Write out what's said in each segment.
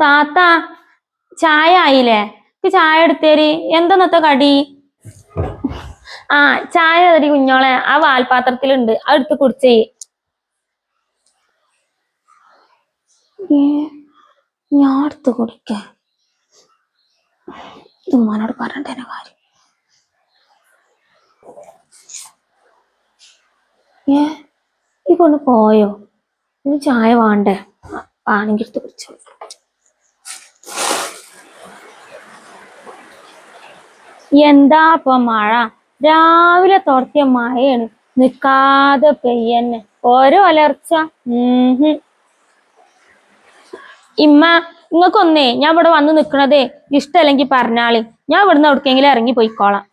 താത്ത ചായ ആയില്ലേ? ചായ എടുത്തേരി. എന്താന്നത്തെ കടി? ആ ചായ തരി കുഞ്ഞോളെ. ആ വാൽപാത്രത്തിലുണ്ട്. ആ എടുത്ത് കുടിച്ചേ. ഞാൻ എടുത്ത് കുടിക്ക. ഉമ്മാനോട് പറഞ്ഞേനെ കാര്യം. ഏ ഈ കൊണ്ട് പോയോ? ഇനി ചായ വേണ്ടേ? ആണെങ്കിൽ എടുത്ത് കുടിച്ചോ എന്താ ഇപ്പൊ മഴ? രാവിലെ തുടത്തിയ മഴയാണ്. നിക്കാതെ പെയ്യന്നെ. ഓരോ അലർച്ച. ഇമ്മ നിങ്ങൾക്കൊന്നേ ഞാൻ ഇവിടെ വന്ന് നിക്കണതേ ഇഷ്ടമല്ലെങ്കിൽ പറഞ്ഞാളി. ഞാൻ ഇവിടുന്ന് എവിടേക്കെങ്കിലും ഇറങ്ങി പോയിക്കോളാം.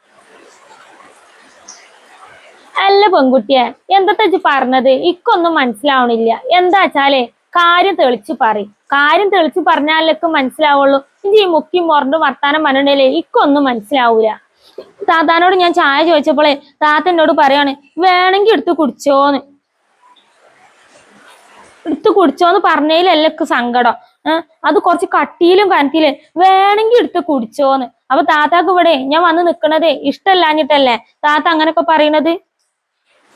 അല്ല പെൺകുട്ടിയെ എന്താ പറഞ്ഞത്? ഇക്കൊന്നും മനസ്സിലാവണില്ല. എന്താ വെച്ചാലേ കാര്യം തെളിച്ചു പറയും. കാര്യം തെളിച്ചു പറഞ്ഞാലൊക്കെ മനസ്സിലാവുള്ളൂ. ഇനി ഈ മുക്കി മുറണ്ട് വർത്താനം പറഞ്ഞിട്ടില്ലേ ഇക്കൊന്നും മനസ്സിലാവൂല. താത്താനോട് ഞാൻ ചായ ചോദിച്ചപ്പോളേ താത്ത എന്നോട് പറയാണ് വേണമെങ്കിൽ എടുത്ത് കുടിച്ചോന്ന്. എടുത്ത് കുടിച്ചോന്ന് പറഞ്ഞതിലല്ല സങ്കടം. അത് കുറച്ച് കട്ടിയിലും കനത്തിലും വേണമെങ്കിൽ എടുത്ത് കുടിച്ചോന്ന്. അപ്പൊ താത്താക്ക് ഇവിടെ ഞാൻ വന്ന് നിക്കണതേ ഇഷ്ടല്ലാഞ്ഞിട്ടല്ലേ താത്ത അങ്ങനൊക്കെ പറയണത്?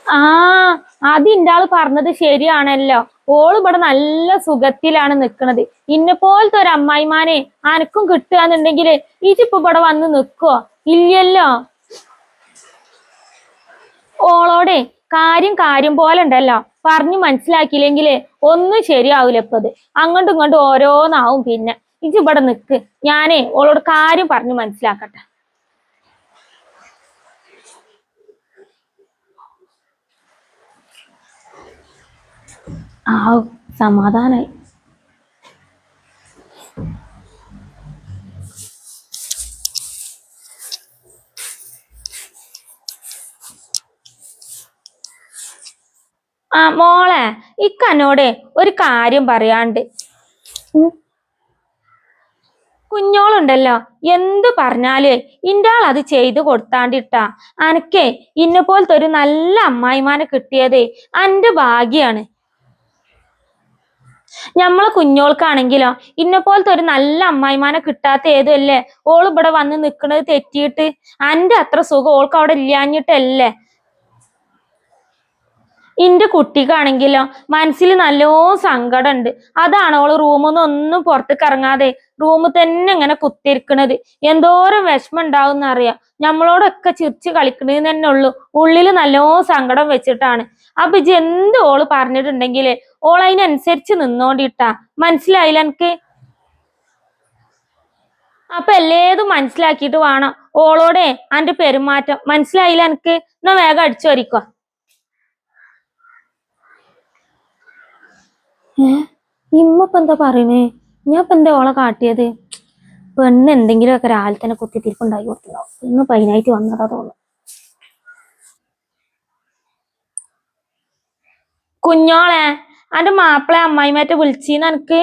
ആ അത് ഇന്റെ ആൾ പറഞ്ഞത് ശരിയാണല്ലോ. ഓൾ ഇവിടെ നല്ല സുഖത്തിലാണ് നിക്കണത്. ഇന്നെ പോലത്തെ ഒരു അമ്മായിമാനെ അനക്കും കിട്ടുകയെന്നുണ്ടെങ്കിൽ ഈജിപ്പോ ഇവിടെ വന്ന് നിക്കുവോ? ഇല്ലല്ലോ. ഓളോടെ കാര്യം കാര്യം പോലെ ഉണ്ടല്ലോ. പറഞ്ഞു മനസ്സിലാക്കിയില്ലെങ്കിൽ ഒന്നും ശരിയാവൂല ഇപ്പത് അങ്ങോട്ടും ഇങ്ങോട്ടും ഓരോന്നാവും പിന്നെ. ഇജ് ഇവിടെ നിക്ക്. ഞാനേ ഓളോട് കാര്യം പറഞ്ഞു മനസ്സിലാക്കട്ടെ. ആ സമാധാനായി. ആ മോളെ ഇക്കന്നോടെ ഒരു കാര്യം പറയാണ്ട്. കുഞ്ഞോളുണ്ടല്ലോ എന്ത് പറഞ്ഞാലേ ആൾ അത് ചെയ്തു കൊടുത്താണ്ടിട്ടാ. അനക്കേ ഇന്നെ പോലത്തെ ഒരു നല്ല അമ്മായിമാനെ കിട്ടിയതേ അന്റെ ഭാഗ്യാണ്. ഞമ്മളെ കുഞ്ഞോൾക്കാണെങ്കിലോ ഇന്നെ പോലത്തെ ഒരു നല്ല അമ്മായിമാനെ കിട്ടാത്ത ഏതുമല്ലേ ഓൾ ഇവിടെ വന്ന് നിൽക്കുന്നത് തെറ്റിയിട്ട് അന്റെ അത്ര സുഖം ഓൾക്ക് അവിടെ ഇല്ലാഞ്ഞിട്ടല്ലേ? ഇന്റെ കുട്ടിക്കാണെങ്കിലോ മനസ്സിൽ നല്ലോ സങ്കടമുണ്ട് അതാണ് അവൾ റൂമിൽ നിന്ന് ഒന്നും പുറത്തേക്ക് ഇറങ്ങാതെ റൂമിൽ തന്നെ ഇങ്ങനെ കുത്തിരിക്കണത്. എന്തോരം വിഷമം ഉണ്ടാവും അറിയാം. നമ്മളോടൊക്കെ ചിരിച്ച് കളിക്കണത് തന്നെ ഉള്ളൂ. ഉള്ളിൽ നല്ലോ സങ്കടം വെച്ചിട്ടാണ്. അപ്പൊ ഇജ് എന്ത് ഓൾ പറഞ്ഞിട്ടുണ്ടെങ്കിലേ ഓൾ അതിനനുസരിച്ച് നിന്നോണ്ടിട്ടാ. മനസ്സിലായില്ല എനിക്ക്? അപ്പൊ എല്ലേതും മനസ്സിലാക്കിയിട്ട് വേണം ഓളോടെ അന്റെ പെരുമാറ്റം. മനസ്സിലായില്ല എനിക്ക്? എന്നാ വേഗം അടിച്ചു ഏ? ഇമ്മപ്പ എന്താ പറയണേ? ഞാൻ ഇപ്പൊ എന്താ ഓളെ കാട്ടിയത്? പെണ്ണ് എന്തെങ്കിലുമൊക്കെ രാവിലെ തന്നെ കുത്തി കുത്തിത്തിരിപ്പുണ്ടാക്കി കൊടുത്തിട്ടുണ്ടാവും. ഇന്ന് പൈനായിട്ട് വന്നതാ തോന്നുന്നു. കുഞ്ഞോളെ അന്റെ മാപ്പിളെ അമ്മായിമാറ്റ വിളിച്ചീന്ന് എനിക്ക്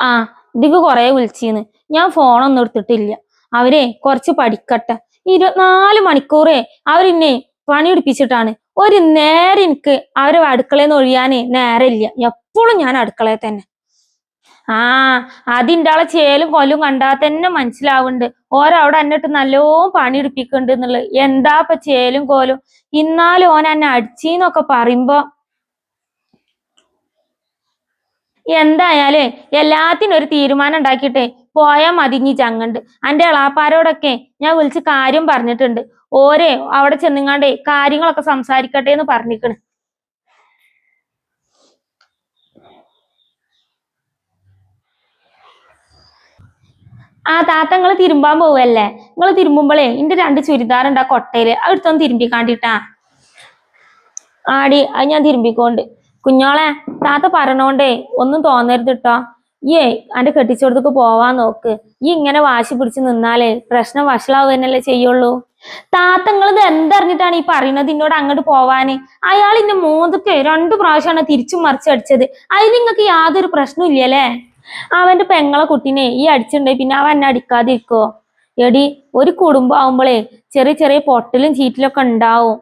ആ ഇതിക്ക് കൊറേ വിളിച്ചീന്ന്. ഞാൻ ഫോണൊന്നും എടുത്തിട്ടില്ല. അവരെ കുറച്ച് പഠിക്കട്ടെ. ഇരുപത്തിനാല് മണിക്കൂറേ അവരിന്നെ പണി പിടിപ്പിച്ചിട്ടാണ് ഒരു നേരെ എനിക്ക് അവരെ അടുക്കളയിൽ നിന്ന് ഒഴിയാനേ നേരമില്ല. എപ്പോഴും ഞാൻ അടുക്കളയിൽ തന്നെ. ആ അതിന്റെ ആളെ ചേലും കൊല്ലും കണ്ടാൽ തന്നെ മനസ്സിലാവുന്നുണ്ട്. ഓരവിടെ എന്നിട്ട് നല്ലോണം പണി എടുപ്പിക്കുന്നുണ്ട് എന്നുള്ളത്. എന്താ ഇപ്പൊ ചേലും കോലും? ഇന്നാലും ഓൻ എന്നെ അടിച്ചീന്നൊക്കെ പറയുമ്പോ എന്തായാലേ എല്ലാത്തിനും ഒരു തീരുമാനം ഉണ്ടാക്കിയിട്ടേ പോയാ മതിഞ്ഞി ചങ്ങണ്ട്. അന്റെ എളാപ്പാരോടൊക്കെ ഞാൻ വിളിച്ച് കാര്യം പറഞ്ഞിട്ടുണ്ട്. ഓരേ അവിടെ ചെന്നിങ്ങാണ്ടേ കാര്യങ്ങളൊക്കെ സംസാരിക്കട്ടെ എന്ന് പറഞ്ഞിക്കണ്. ആ താത്ത നിങ്ങൾ തിരുമ്പാൻ പോവല്ലേ? നിങ്ങൾ തിരുമ്പുമ്പോളേ എന്റെ രണ്ട് ചുരിദാർ ഉണ്ട് ആ കൊട്ടയിൽ. അത് എടുത്തൊന്ന് തിരുമ്പിക്കാണ്ടിട്ടാ. ആടി അത് ഞാൻ തിരുമ്പിക്കോണ്ട്. കുഞ്ഞോളെ താത്ത പറഞ്ഞോണ്ടേ ഒന്നും തോന്നരുത് ട്ടോ. ഏ അന്റെ കെട്ടിച്ചോടത്തേക്ക് പോവാൻ നോക്ക്. ഈ ഇങ്ങനെ വാശി പിടിച്ച് നിന്നാലേ പ്രശ്നം വഷളാവുക തന്നെയല്ലേ ചെയ്യുള്ളൂ. താത്തങ്ങൾ ഇത് എന്തറിഞ്ഞിട്ടാണ് ഈ പറയുന്നത് എന്നോട് അങ്ങോട്ട് പോവാന്? അയാൾ ഇന്നെ മൂന്നൊക്കെ രണ്ടു പ്രാവശ്യമാണ് തിരിച്ചു മറിച്ചടിച്ചത് അതിന് നിങ്ങൾക്ക് യാതൊരു പ്രശ്നവും ഇല്ലല്ലേ? അവന്റെ പെങ്ങളെ കുട്ടീനെ ഈ അടിച്ചിട്ടുണ്ടെങ്കിൽ പിന്നെ അവൻ എന്നെ അടിക്കാതിരിക്കോ? എടി ഒരു കുടുംബം ആവുമ്പോളേ ചെറിയ ചെറിയ പൊട്ടലും ചീറ്റിലൊക്കെ ഉണ്ടാവും.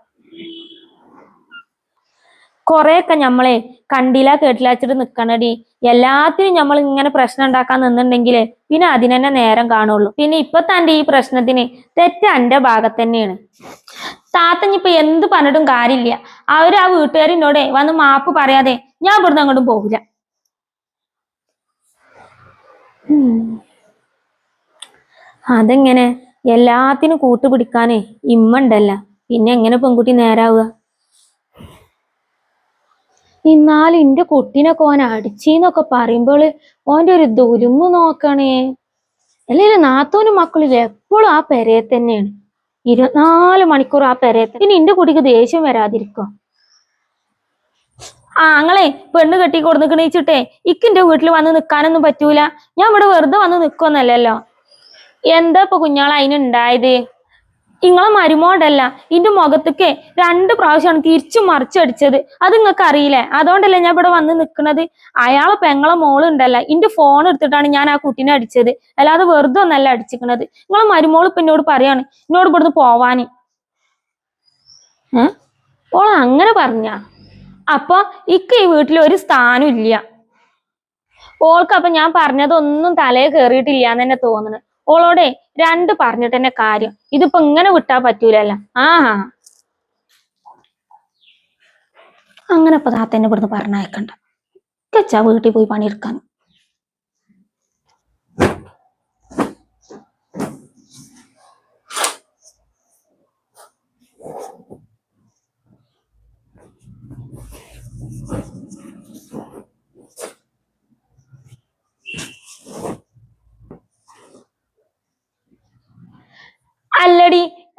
കൊറേയൊക്കെ നമ്മളെ കണ്ടില്ല കേട്ടില്ല നിക്കണടി. എല്ലാത്തിനും നമ്മൾ ഇങ്ങനെ പ്രശ്നം ഉണ്ടാക്കാൻ നിന്നുണ്ടെങ്കിലേ പിന്നെ അതിനെന്നെ നേരം കാണുള്ളൂ. പിന്നെ ഇപ്പൊ തന്റെ ഈ പ്രശ്നത്തിന് തെറ്റ് എന്റെ ഭാഗത്ത് തന്നെയാണ്. താത്തഞ്ഞിപ്പൊ എന്ത് പറഞ്ഞിട്ടും കാര്യമില്ല. അവർ ആ വീട്ടുകാരിനോടെ വന്ന് മാപ്പ് പറയാതെ ഞാൻ ഇവിടുന്ന് അങ്ങോട്ടും പോകില്ല. അതെങ്ങനെ? എല്ലാത്തിനും കൂട്ടുപിടിക്കാനേ ഇമ്മണ്ടല്ല പിന്നെ എങ്ങനെ പെൺകുട്ടി നേരാവുക? എന്നാലും എന്റെ കുട്ടീനൊക്കെ ഓൻ അടിച്ചീന്നൊക്കെ പറയുമ്പോൾ ഓന്റെ ഒരു ദുരുമ്പ് നോക്കണേ. അല്ലെങ്കിൽ നാത്തോനും മക്കളിൽ എപ്പോഴും ആ പെരയെ തന്നെയാണ്. ഇരുപത്തിനാല് മണിക്കൂർ ആ പെരയെ പിന്നെ എന്റെ കുട്ടിക്ക് ദേഷ്യം വരാതിരിക്കോ? ആ അങ്ങളെ പെണ്ണ് കെട്ടി കൊടുക്കണിച്ചിട്ടേ ഇക്കിന്റെ വീട്ടിൽ വന്ന് നിക്കാനൊന്നും പറ്റൂല. ഞാൻ ഇവിടെ വെറുതെ വന്ന് നിക്കൊന്നല്ലല്ലോ എന്താ ഇപ്പൊ കുഞ്ഞാൾ അതിനുണ്ടായത് ഇങ്ങളെ മരുമോണ്ടല്ല ഇന്റെ മുഖത്തേക്ക് രണ്ട് പ്രാവശ്യമാണ് തിരിച്ചു മറിച്ചടിച്ചത് അത് നിങ്ങൾക്ക് അറിയില്ലേ? അതുകൊണ്ടല്ലേ ഞാൻ ഇവിടെ വന്ന് നിൽക്കുന്നത് അയാളെ പെങ്ങളെ മോൾ ഉണ്ടല്ല ഇന്റെ ഫോൺ എടുത്തിട്ടാണ് ഞാൻ ആ കുട്ടീനെ അടിച്ചത്. അല്ലാതെ വെറുതെ ഒന്നല്ല അടിച്ചിക്കണത്. നിങ്ങളെ മരുമോൾ ഇപ്പൊ എന്നോട് പറയാണ് എന്നോട് ഇവിടുന്ന് പോവാന്. ഓൾ അങ്ങനെ പറഞ്ഞ? അപ്പൊ ഇക്ക ഈ വീട്ടിൽ ഒരു സ്ഥാനം ഇല്ല. ഓൾക്ക് അപ്പൊ ഞാൻ പറഞ്ഞതൊന്നും തലയെ കയറിയിട്ടില്ല എന്ന് തന്നെ തോന്നുന്നു ഓളോടെ രണ്ട് പറഞ്ഞിട്ട് തന്നെ കാര്യം. ഇതിപ്പോ ഇങ്ങനെ വിട്ടാ പറ്റൂലല്ല. ആ. അങ്ങനെ ഇപ്പൊ താത്തന്നെ ഇവിടുന്ന് പറഞ്ഞയക്കണ്ട. വീട്ടിൽ പോയി പണിയെടുക്കാൻ?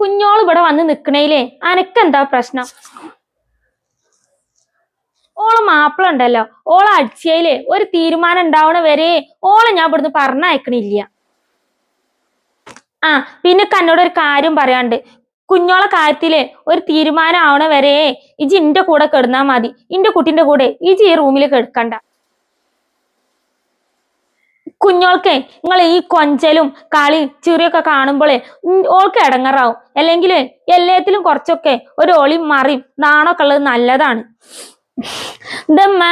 കുഞ്ഞോൾ ഇവിടെ വന്ന് നിക്കണേലേ അനക്കെന്താ പ്രശ്നം? ഓളെ മാപ്പിള ഉണ്ടല്ലോ. ഓളെ ഒരു തീരുമാനം ഉണ്ടാവണ വരെ ഓളെ ഞാൻ ഇവിടുന്ന് പറഞ്ഞയക്കണില്ല. ആ പിന്നെ കന്നോട് ഒരു കാര്യം പറയാണ്ട് കുഞ്ഞോളെ കാര്യത്തിൽ ഒരു തീരുമാനം ആവണ വരെ ഇജി ഇന്റെ കൂടെ കിടന്നാ മതി. ഇന്റെ കുട്ടിന്റെ കൂടെ ഇജി ഈ റൂമിൽ കിടക്കണ്ട. കുഞ്ഞോൾക്കെ നിങ്ങൾ ഈ കൊഞ്ചലും കളി ചിറിയൊക്കെ കാണുമ്പോഴേ ഓൾക്ക് ഇടങ്ങറാവും അല്ലെങ്കിൽ എല്ലാത്തിലും കുറച്ചൊക്കെ ഒരു ഒളി മറിയും നാണൊക്കെ ഉള്ളത് നല്ലതാണ്. ഇതമ്മ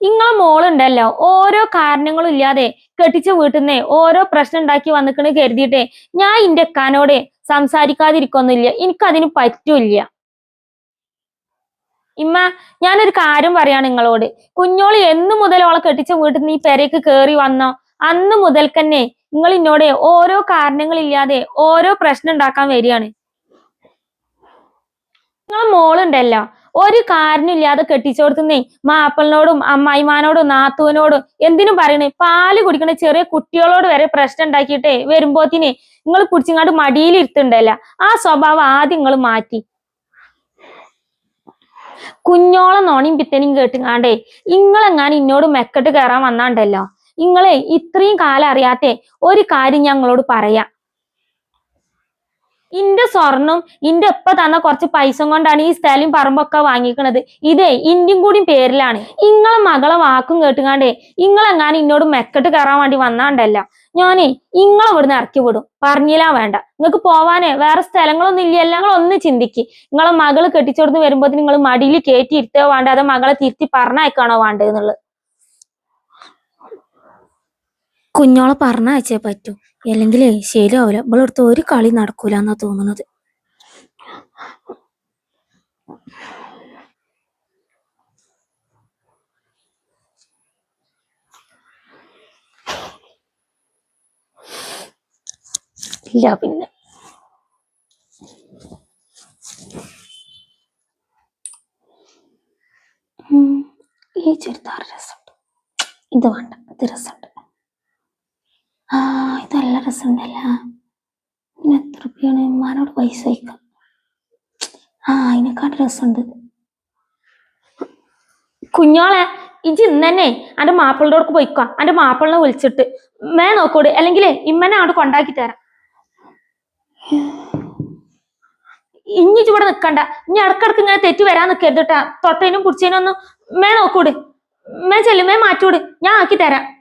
ഇങ്ങളെ മോളുണ്ടല്ലോ ഓരോ കാരണങ്ങളും ഇല്ലാതെ കെട്ടിച്ച വീട്ടിൽ ഓരോ പ്രശ്നം ഉണ്ടാക്കി വന്നിക്കണ് കരുതിയിട്ടേ ഞാൻ ഇന്റെ അക്കാനോടെ സംസാരിക്കാതിരിക്കൊന്നുമില്ല. എനിക്കതിന് പറ്റൂല്ല. ഇമ്മ ഞാനൊരു കാര്യം പറയാണ് നിങ്ങളോട്. കുഞ്ഞോൾ എന്നു മുതൽ ഓളെ കെട്ടിച്ച വീട്ടിൽ നിന്ന് ഈ പെരയ്ക്ക് കയറി വന്നോ? അന്ന് മുതൽ തന്നെ നിങ്ങൾ എന്നോട് ഓരോ കാരണങ്ങളില്ലാതെ ഓരോ പ്രശ്നം ഉണ്ടാക്കാൻ വരികയാണ്. നിങ്ങൾ മോളുണ്ടല്ലോ. ഒരു കാരണമില്ലാതെ കെട്ടിച്ചോടത്തുന്നേ മാപ്പിളിനോടും അമ്മായിമാനോടും നാത്തുവിനോടും എന്തിനും പറയണേ. പാൽ കുടിക്കണ ചെറിയ കുട്ടികളോട് വരെ പ്രശ്നം ഉണ്ടാക്കിയിട്ടേ വരുമ്പോത്തിന് നിങ്ങൾ മടിയിൽ മടിയിലിരുത്തുണ്ടല്ല ആ സ്വഭാവം ആദ്യം നിങ്ങൾ മാറ്റി. കുഞ്ഞോളം നോണിയും പിത്തനെയും കേട്ടുങ്ങാണ്ടേ നിങ്ങളെങ്ങാനും ഇന്നോട് മെക്കട്ട് കയറാൻ വന്നാണ്ടല്ലോ. ഇങ്ങളെ ഇത്രയും കാലം അറിയാത്ത ഒരു കാര്യം ഞങ്ങളോട് പറയാം. ഇന്റെ സ്വർണം ഇന്റെ എപ്പ തന്ന കുറച്ച് പൈസ കൊണ്ടാണ് ഈ സ്ഥലം പറമ്പൊക്കെ വാങ്ങിക്കണത്. ഇതേ ഇന്ത്യൻ കൂടി പേരിലാണ്. ഇങ്ങളെ മകളെ വാക്കും കേട്ടുകാണ്ടേ ഇങ്ങളെങ്ങാനും ഇന്നോട് മെക്കെട്ട് കയറാൻ വേണ്ടി വന്നാണ്ടല്ല. ഞാനേ ഇങ്ങളെ ഇവിടുന്ന് ഇറക്കി വിടും. പറഞ്ഞില്ല വേണ്ട. നിങ്ങൾക്ക് പോവാനേ വേറെ സ്ഥലങ്ങളൊന്നും ഇല്ലല്ലോ നിങ്ങൾ ഒന്ന് ചിന്തിക്ക്. നിങ്ങളെ മകൾ കെട്ടിച്ചോടുന്ന് വരുമ്പോ നിങ്ങൾ മടിയിൽ കയറ്റി ഇരുത്തോ വേണ്ട? അതോ മകളെ തിരുത്തി പറഞ്ഞയക്കാണോ വേണ്ടതെന്നുള്ളത് കുഞ്ഞോളെ പറഞ്ഞയച്ചേ പറ്റൂ. അല്ലെങ്കിൽ ശരിയാവില്ല ഇവളടുത്ത് ഒരു കളി നടക്കൂല എന്നാ തോന്നുന്നത്. ഇല്ല പിന്നെ ഉം, ഈ ചുരിദാർ രസമുണ്ട് ഇത് വേണ്ട ഇത് രസമുണ്ട് ആ ഇത് നല്ല രസമുണ്ടല്ല ഉമ്മാനോട് പൈസ അയക്കാം. ആ അതിനെക്കാട്ട് രസമുണ്ട്. കുഞ്ഞോളെ ഇജ് ഇന്ന് അന്റെ മാപ്പിളുടെ പോയിക്കോ. അന്റെ മാപ്പിളിനെ വിളിച്ചിട്ട്. മേ നോക്കോട്. അല്ലെങ്കിൽ ഇമ്മനെ അവിടെ കൊണ്ടാക്കി തരാം. ഇനി ചൂടെ നിക്കണ്ട. ഇനി ഇടക്കിടക്ക് ഇങ്ങനെ തെറ്റി വരാൻ നിൽക്കരുത് കേട്ടാ. തൊട്ടതിനും പിടിച്ചതിനും ഒന്നും മേ നോക്കൂട്. മേ ചെല്ലും മേ മാറ്റൂട്. ഞാൻ ആക്കി തരാം.